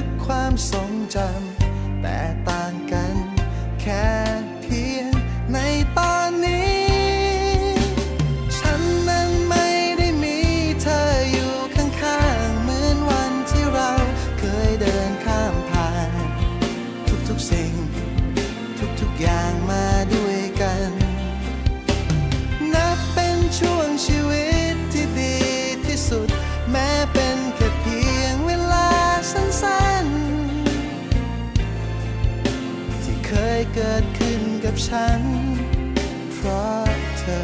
ก ทรงจำแต่ต่างกันแค่ ยเกิดขึ้นกับฉัน เพราะเธอ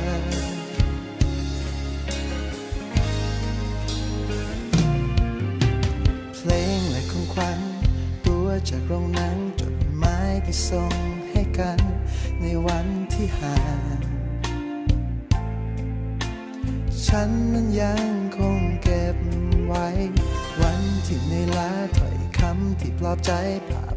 เพลงและของขวัญตัวจากโรงนังจดหมายที่ส่งให้กัน ในวันที่ห่างฉันนั้นยังคงเก็บไว้ วันที่ในลาถ้อยคำที่ปลอบใจภาพ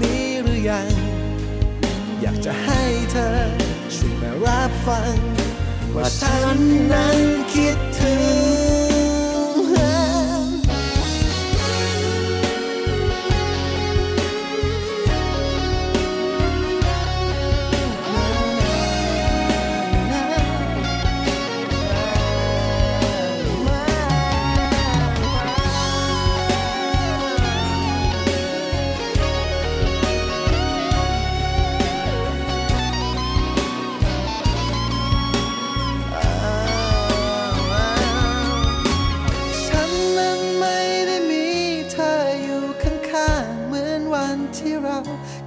รือยัง อยากจะให้เธอช่วยมารับฟังว่าฉันนั้น